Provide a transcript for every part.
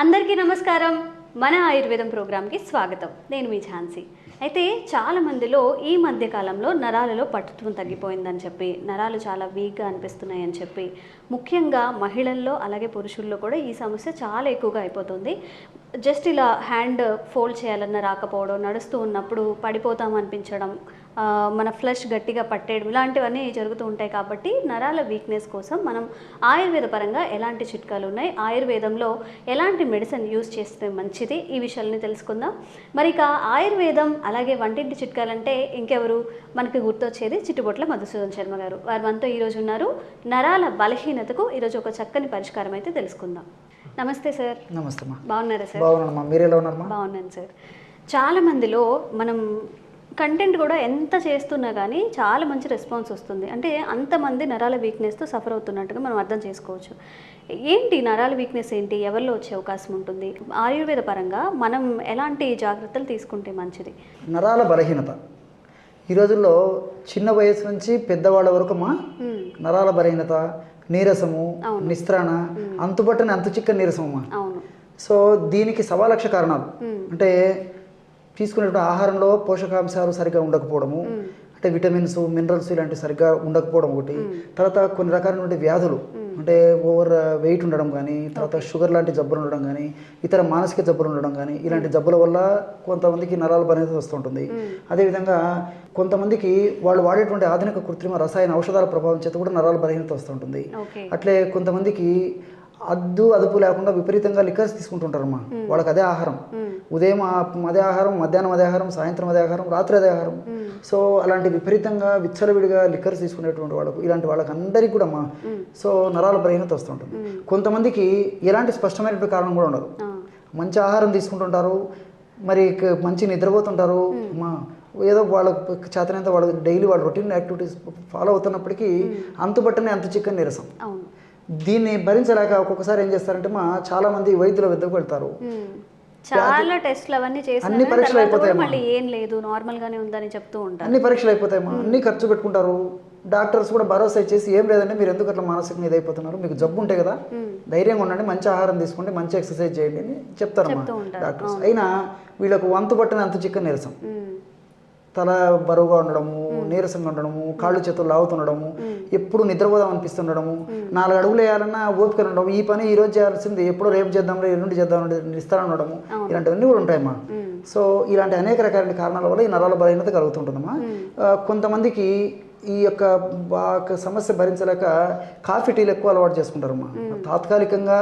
అందరికీ నమస్కారం. మన ఆయుర్వేదం ప్రోగ్రామ్కి స్వాగతం. నేను మీ ఝాన్సీ. అయితే చాలా మందిలో ఈ మధ్యకాలంలో నరాలలో పట్టుత్వం తగ్గిపోయిందని చెప్పి నరాలు చాలా వీక్గా అనిపిస్తున్నాయని చెప్పి ముఖ్యంగా మహిళల్లో అలాగే పురుషుల్లో కూడా ఈ సమస్య చాలా ఎక్కువగా అయిపోతుంది. జస్ట్ ఇలా హ్యాండ్ ఫోల్డ్ చేయాలన్న రాకపోవడం నడుస్తూ ఉన్నప్పుడు పడిపోతాం అనిపించడం మన ఫ్లష్ గట్టిగా పట్టేయడం ఇలాంటివన్నీ జరుగుతూ ఉంటాయి కాబట్టి నరాల వీక్నెస్ కోసం మనం ఆయుర్వేద పరంగా ఎలాంటి చిట్కాలు ఉన్నాయి ఆయుర్వేదంలో ఎలాంటి మెడిసిన్ యూస్ చేస్తే మంచిది ఈ విషయాలని తెలుసుకుందాం. మరి ఇక ఆయుర్వేదం అలాగే వంటింటి చిట్కాలంటే ఇంకెవరు మనకి గుర్తొచ్చేది? చిట్టుబొట్ల మధుసూదన్ శర్మ గారు. వారు మనతో ఈరోజు ఉన్నారు. నరాల బలహీనతకు ఈరోజు ఒక చక్కని పరిష్కారం అయితే తెలుసుకుందాం. నమస్తే సార్. నమస్తే అమ్మా బాగున్నారా సార్? బాగున్నానమ్మా. మీరు ఎలా ఉన్నారమ్మా? బాగున్నాను సార్. చాలా మందిలో మనం కంటెంట్ కూడా ఎంత చేస్తున్నా కానీ చాలా మంచి రెస్పాన్స్ వస్తుంది. అంటే అంతమంది నరాల వీక్నెస్తో సఫర్ అవుతున్నట్టుగా మనం అర్థం చేసుకోవచ్చు. ఏంటి నరాల వీక్నెస్ ఏంటి? ఎవరిలో వచ్చే అవకాశం ఉంటుంది? ఆయుర్వేద పరంగా మనం ఎలాంటి జాగ్రత్తలు తీసుకుంటే మంచిది? నరాల బలహీనత. ఈ రోజుల్లో చిన్న వయసు నుంచి పెద్దవాళ్ళ వరకు మ్మ్. నరాల బలహీనత నీరసము నిస్త్రాణ అంతుబట్టని అంతు చిక్కని నీరసం అమ్మా సో దీనికి సవాలక్ష కారణాలు. అంటే తీసుకునేటువంటి ఆహారంలో పోషకాంశాలు సరిగ్గా ఉండకపోవడము అంటే విటమిన్స్ మినరల్స్ ఇలాంటివి సరిగ్గా ఉండకపోవడం ఒకటి. తర్వాత కొన్ని రకాలైనటువంటి వ్యాధులు. అంటే ఓవర్ వెయిట్ ఉండడం కానీ తర్వాత షుగర్ లాంటి జబ్బులు ఉండడం కానీ ఇతర మానసిక జబ్బులు ఉండడం కానీ ఇలాంటి జబ్బుల వల్ల కొంతమందికి నరాల బలహీనత వస్తుంటుంది. అదేవిధంగా కొంతమందికి వాళ్ళు వాడేటువంటి ఆధునిక కృత్రిమ రసాయన ఔషధాల ప్రభావం చేత కూడా నరాల బలహీనత వస్తుంటుంది. అట్లే కొంతమందికి అద్దు అదుపు లేకుండా విపరీతంగా లిక్కర్స్ తీసుకుంటుంటారమ్మా. వాళ్ళకి అదే ఆహారం. ఉదయం అదే ఆహారం మధ్యాహ్నం అదే ఆహారం సాయంత్రం అదే ఆహారం రాత్రి అదే ఆహారం. సో అలాంటి విపరీతంగా విచ్చలవిడిగా లిక్కర్స్ తీసుకునేటువంటి వాళ్ళకు ఇలాంటి వాళ్ళకి అందరికీ కూడా అమ్మా సో నరాల బలహీనత వస్తుంటుంది. కొంతమందికి ఎలాంటి స్పష్టమైనటువంటి కారణం కూడా ఉండదు. మంచి ఆహారం తీసుకుంటుంటారు మరి మంచి నిద్రపోతుంటారు మా ఏదో వాళ్ళ చేతనంత వాళ్ళ డైలీ వాళ్ళ రొటీన్ యాక్టివిటీస్ ఫాలో అవుతున్నప్పటికీ అంతుబట్టనే అంతు చిక్కని నీరసం. దీన్ని భరించలేక ఒక్కొక్కసారి ఏం చేస్తారంటే మా చాలా మంది వైద్యుల వద్దకు వెళ్తారు. చాలా టెస్ట్లు అవన్నీ చేసిన అన్ని పరీక్షలు అయిపోతాయమ్మా. మళ్ళీ ఏం లేదు నార్మల్ గానే ఉందని చెప్తూ ఉంటారు. అన్ని పరీక్షలు అయిపోతాయమ్మా. అన్ని ఖర్చు పెట్టుకుంటారు. డాక్టర్స్ కూడా భరోసా ఇచ్చేసి ఏం లేదంటే మీరు ఎందుకు అట్లా మానసికంగా ఇదైపోతున్నారు మీకు జబ్బు ఉంటే కదా ధైర్యంగా ఉండండి మంచి ఆహారం తీసుకోండి మంచి ఎక్సర్సైజ్ చేయండి అని చెప్తారమ్మా చెప్తూ ఉంటారు. డాక్టర్స్. అయినా వీళ్ళకు వంతు పట్టిన అంత చిక్కని నీరసం. తల బరువుగా ఉండడము నీరసంగా ఉండడము కాళ్ళు చేతులు లాగుతుండడము ఎప్పుడు నిద్రపోదాం అనిపిస్తుండడము నాలుగు అడుగులు వేయాలన్నా ఓపిక ఉండడం ఈ పని ఈ రోజు చేయాల్సింది ఎప్పుడో రేపు చేద్దాం ఎల్లుండి చేద్దాం నిస్తారం ఉండడము ఇలాంటివన్నీ కూడా ఉంటాయమ్మా. సో ఇలాంటి అనేక రకాల కారణాల వల్ల ఈ నరాల బలహీనత కలుగుతుంటుందమ్మా కొంతమందికి ఈ యొక్క సమస్య భరించలేక కాఫీ టీలు ఎక్కువ అలవాటు చేసుకుంటారమ్మా. తాత్కాలికంగా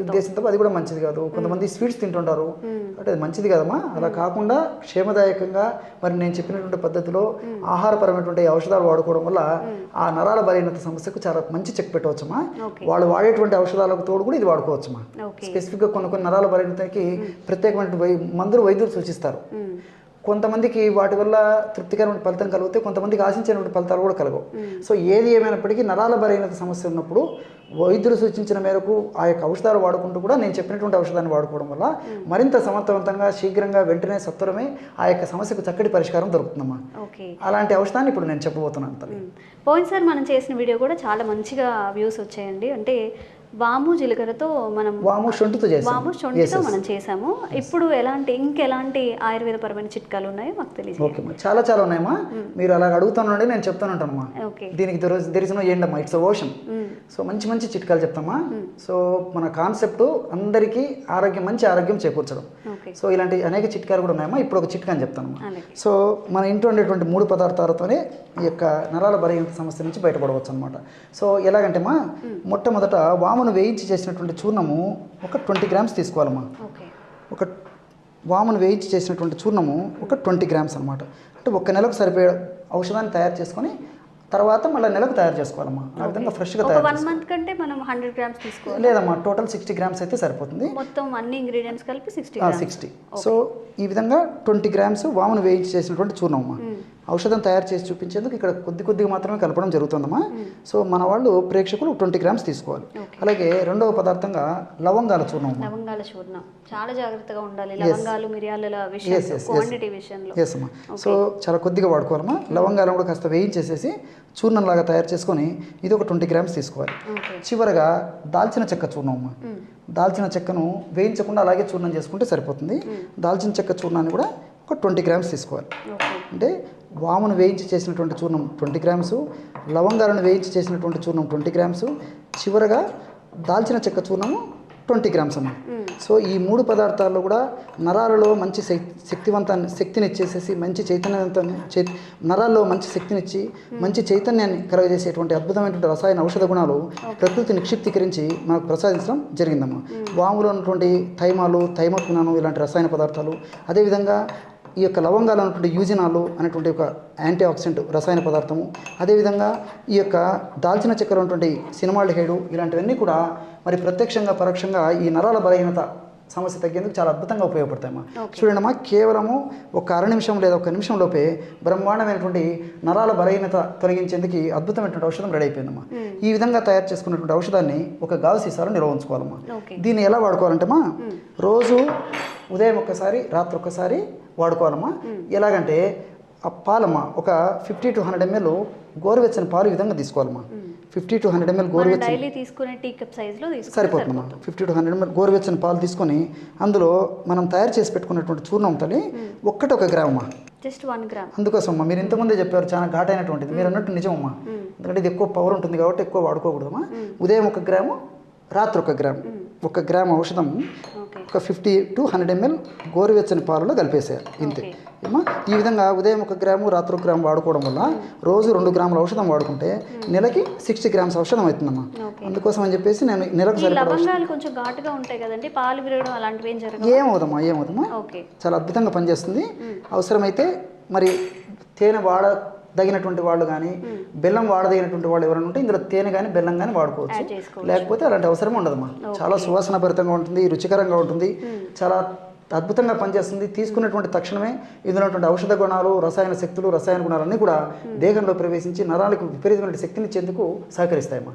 ఉద్దేశంతో. అది కూడా మంచిది కాదు. కొంతమంది స్వీట్స్ తింటుంటారు. అంటే అది మంచిది కదమ్మా. అలా కాకుండా క్షేమదాయకంగా మరి నేను చెప్పినటువంటి పద్ధతిలో ఆహారపరమైనటువంటి ఔషధాలు వాడుకోవడం వల్ల ఆ నరాల బలహీనత సమస్యకు చాలా మంచి చెక్ పెట్టవచ్చమ్మా. వాళ్ళు వాడేటువంటి ఔషధాలకు తోడు కూడా ఇది వాడుకోవచ్చమ్మా. స్పెసిఫిక్గా కొన్ని కొన్ని నరాల బలహీనతకి ప్రత్యేకమైన మందులు వైద్యులు సూచిస్తారు. కొంతమందికి వాటి వల్ల తృప్తికరమైన ఫలితం కలిగితే కొంతమందికి ఆశించినటువంటి ఫలితాలు కూడా కలగవు. సో ఏది ఏమైనప్పటికీ నరాల బలహీనత సమస్య ఉన్నప్పుడు వైద్యులు సూచించిన మేరకు ఆ యొక్క ఔషధాలు వాడుకుంటూ కూడా నేను చెప్పినటువంటి ఔషధాన్ని వాడుకోవడం వల్ల మరింత సమర్థవంతంగా శీఘ్రంగా వెంటనే సత్వరమే ఆ యొక్క సమస్యకు చక్కటి పరిష్కారం దొరుకుతుందమ్మా. ఓకే అలాంటి ఔషధాన్ని ఇప్పుడు నేను చెప్పబోతున్నాను తల్లి. పోయినసారి మనం చేసిన వీడియో కూడా చాలా మంచిగా వ్యూస్ వచ్చాయండి. అంటే వాము జీలకర్రతో మనం వాము శొంఠితో వాము శొంఠితో మనం చేసాము. ఇప్పుడు ఎలాంటి ఇంకెలాంటి ఆయుర్వేదపరమైన చిట్కాలు ఉన్నాయో మాకు తెలియదు చాలా చాలా ఉన్నాయమ్మా. మీరు అలాగ అడుగుతానండి నేను చెప్తాను ఉంటానమ్మా ఓకే. దీనికి దెరిసిన ఏంటమ్మా? It's ocean. సో మంచి మంచి చిట్కాలు చెప్తామా? సో మన కాన్సెప్ట్ అందరికీ ఆరోగ్యం మంచి ఆరోగ్యం చేకూర్చడం. సో ఇలాంటి అనేక చిట్కాలు కూడా ఉన్నాయమ్మా. ఇప్పుడు ఒక చిట్కా అని అలాగే. సో మన ఇంట్లో ఉండేటువంటి మూడు పదార్థాలతోనే ఈ యొక్క నరాల బలహీనత సమస్య నుంచి బయటపడవచ్చు అనమాట సో ఎలాగంటే మా మొట్టమొదట వామును వేయించి చేసినటువంటి చూర్ణము ఒక ట్వంటీ గ్రామ్స్ తీసుకోవాలమ్మా. ఒక వామును వేయించి చేసినటువంటి చూర్ణము ఒక ట్వంటీ గ్రామ్స్ అనమాట అంటే ఒక్క నెలకు సరిపోయే ఔషధాన్ని తయారు చేసుకొని తర్వాత మళ్ళీ నెలకు తయారు చేసుకోవాలమ్మా. ఆ విధంగా ఫ్రెష్గా ఒక తయారు వన్ మంత్ కంటే మనం హండ్రెడ్ గ్రామ్స్ తీసుకోవాలి. లేదమ్మా టోటల్ సిక్స్టీ గ్రామ్స్ అయితే సరిపోతుంది. మొత్తం అన్ని ఇంగ్రీడియంట్స్ కలిపి సిక్స్టీ సిక్స్టీ. సో ఈ విధంగా ట్వంటీ గ్రామ్స్ వామును వేయించి చేసినటువంటి చూర్ణం అమ్మా ఔషధం తయారు చేసి చూపించేందుకు ఇక్కడ కొద్ది కొద్దిగా మాత్రమే కలపడం జరుగుతుందమ్మా. సో మన వాళ్ళు ప్రేక్షకులు ట్వంటీ గ్రామ్స్ తీసుకోవాలి. అలాగే రెండవ పదార్థంగా లవంగాల చూర్ణం. లవంగాల చూర్ణం. చాలా జాగ్రత్తగా ఉండాలి. లవంగాలు మిరియాల విషయంలో ఎస్ అమ్మా. సో చాలా కొద్దిగా వాడుకోవాలమ్మా. లవంగాలను కూడా కాస్త వేయించేసేసి చూర్ణంలాగా తయారు చేసుకొని ఇది ఒక ట్వంటీ గ్రామ్స్ తీసుకోవాలి. చివరగా దాల్చిన చెక్క చూర్ణం అమ్మా మ్మ్. దాల్చిన చెక్కను వేయించకుండా అలాగే చూర్ణం చేసుకుంటే సరిపోతుంది. దాల్చిన చెక్క చూర్ణాన్ని కూడా ఒక ట్వంటీ గ్రామ్స్ తీసుకోవాలి. అంటే వామును వేయించి చేసినటువంటి చూర్ణం ట్వంటీ గ్రామ్స్ లవంగాలను వేయించి చేసినటువంటి చూర్ణం ట్వంటీ గ్రామ్స్ చివరగా దాల్చిన చెక్క చూర్ణము ట్వంటీ గ్రామ్స్ అన్నమాట సో ఈ మూడు పదార్థాల్లో కూడా నరాలలో మంచి శక్- శక్తివంతాన్ని శక్తిని ఇచ్చేసేసి మంచి చైతన్యవంతాన్ని చై నరాల్లో మంచి శక్తినిచ్చి మంచి చైతన్యాన్ని కలగజేసేటువంటి అద్భుతమైనటువంటి రసాయన ఔషధ గుణాలు ప్రకృతి నిక్షిప్తీకరించి మనకు ప్రసాదించడం జరిగిందమ్మా. వాములో ఉన్నటువంటి థైమాలు థైమక్వినాను ఇలాంటి రసాయన పదార్థాలు అదేవిధంగా ఈ యొక్క లవంగాలు ఉన్నటువంటి యూజినాలు అనేటువంటి ఒక యాంటీ ఆక్సిడెంట్ రసాయన పదార్థము. అదేవిధంగా ఈ యొక్క దాల్చిన చెక్కలో ఉన్నటువంటి సినిమాల్డిహైడు ఇలాంటివన్నీ కూడా మరి ప్రత్యక్షంగా పరోక్షంగా ఈ నరాల బలహీనత సమస్య తగ్గేందుకు చాలా అద్భుతంగా ఉపయోగపడతాయమ్మా. చూడండమ్మా కేవలము ఒక అర నిమిషం లేదా ఒక నిమిషం లోపే బ్రహ్మాండమైనటువంటి నరాల బలహీనత తొలగించేందుకు అద్భుతమైనటువంటి ఔషధం రెడీ అయిపోయిందమ్మా. ఈ విధంగా తయారు చేసుకున్నటువంటి ఔషధాన్ని ఒక గాజు సీసాలో నిల్వ ఉంచుకోవాలమ్మా. దీన్ని ఎలా వాడుకోవాలంటేమా రోజు ఉదయం ఒక్కసారి రాత్రి ఒక్కసారి వాడుకోవాలమ్మా. ఎలాగంటే ఆ పాలమ్మ ఒక ఫిఫ్టీ టు హండ్రెడ్ ఎంఎల్ గోరువెచ్చని పాలు ఈ విధంగా తీసుకోవాలమ్మా. ఫిఫ్టీ టు హండ్రెడ్ ఎంఎల్ గోరువెచ్చని తీసుకునే టీ కప్ సరిపోతుందమ్మా. ఫిఫ్టీ టు హండ్రెడ్ ఎంఎల్ గోరువెచ్చని పాలు తీసుకొని అందులో మనం తయారు చేసి పెట్టుకున్నటువంటి చూర్ణం తల్లి ఒక్కటి ఒక గ్రామ్ అమ్మా. Just one gram. అందుకోసం అమ్మా మీరు ఇంతకుముందే చెప్పారు చాలా ఘాటైనటువంటిది. మీరు అన్నట్టు నిజమమ్మా. ఎందుకంటే ఇది ఎక్కువ పవర్ ఉంటుంది కాబట్టి ఎక్కువ వాడుకోకూడదమ్మా. ఉదయం ఒక గ్రాము రాత్రి ఒక గ్రామ్. ఒక గ్రామ్ ఔషధం ఒక ఫిఫ్టీ టు హండ్రెడ్ ఎంఎల్ గోరువెచ్చని పాలలో కలిపేసేయాలి ఇంతే. ఏమా? ఈ విధంగా ఉదయం ఒక గ్రాము రాత్రి ఒక గ్రాము వాడుకోవడం వల్ల రోజు రెండు గ్రాముల ఔషధం వాడుకుంటే నెలకి సిక్స్టీ గ్రామ్స్ ఔషధం అవుతుందమ్మా. అందుకోసం అని చెప్పేసి నేను నెలకు ఏమవుదమ్మా ఏమవుదమ్మా? చాలా అద్భుతంగా పనిచేస్తుంది. అవసరమైతే మరి తేనె వాడదగినటువంటి వాళ్ళు కానీ బెల్లం వాడదగినటువంటి వాళ్ళు ఎవరైనా ఉంటే ఇందులో తేనె కానీ బెల్లం కానీ వాడుకోవచ్చు. లేకపోతే అలాంటి అవసరం ఉండదమ్మా చాలా సువాసన భరితంగా ఉంటుంది రుచికరంగా ఉంటుంది. చాలా అద్భుతంగా పనిచేస్తుంది. తీసుకున్నటువంటి తక్షణమే ఇందులో ఉన్నటువంటి ఔషధ గుణాలు రసాయన శక్తులు రసాయన గుణాలన్నీ కూడా దేహంలో ప్రవేశించి నరాలకు విపరీతమైన శక్తిని ఇచ్చేందుకు సహకరిస్తాయమ్మా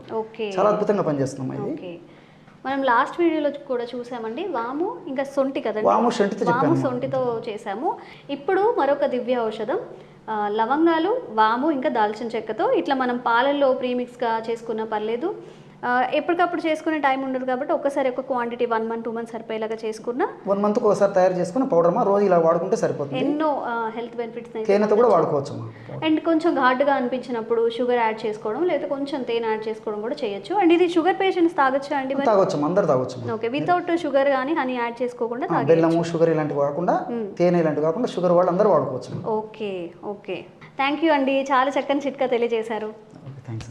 చాలా అద్భుతంగా పనిచేస్తుందమ్మా ఇది. మనం లాస్ట్ వీడియోలో కూడా చూసామండి వాము ఇంకా సొంటి కదండి? వాము. సొంటితో చేసాము. ఇప్పుడు మరొక దివ్య ఔషధం. లవంగాలు వాము ఇంకా దాల్చిన చెక్కతో ఇట్లా మనం పాలల్లో ప్రీమిక్స్గా చేసుకున్నా పర్లేదు. ఎప్పటికప్పుడు చేసుకునే టైం ఉండదు కాబట్టి ఒక్కసారి ఒక quantity one month two month సరిపోయేలాగా చేసుకున్నా వన్ మంత్కి ఒకసారి తయారు చేసుకున్న పౌడర్ అమ్మా రోజు ఇలా వాడుకుంటే సరిపోతుంది. ఎన్నో హెల్త్ బెనిఫిట్స్ తేనెతో కూడా వాడుకోవచ్చు అండ్ కొంచెం ఘాటుగా అనిపించినప్పుడు షుగర్ యాడ్ చేసుకోవడం లేదా కొంచెం తేనె యాడ్ చేసుకోవడం కూడా చేయొచ్చు. అండ్ ఇది షుగర్ పేషెంట్స్ తాగొచ్చా అండి తాగొచ్చు అందరు తాగొచ్చు ఓకే వితౌట్ షుగర్ కానీ హనీ యాడ్ చేసుకోకుండా బెల్లము షుగర్ ఇలాంటివి కాకుండా తేనె ఇలాంటివి కాకుండా షుగర్ వాళ్ళు అందరూ వాడుకోవచ్చు ఓకే ఓకే థ్యాంక్ యూ అండి. చాలా చక్కని చిట్కా తెలియజేశారు. థ్యాంక్స్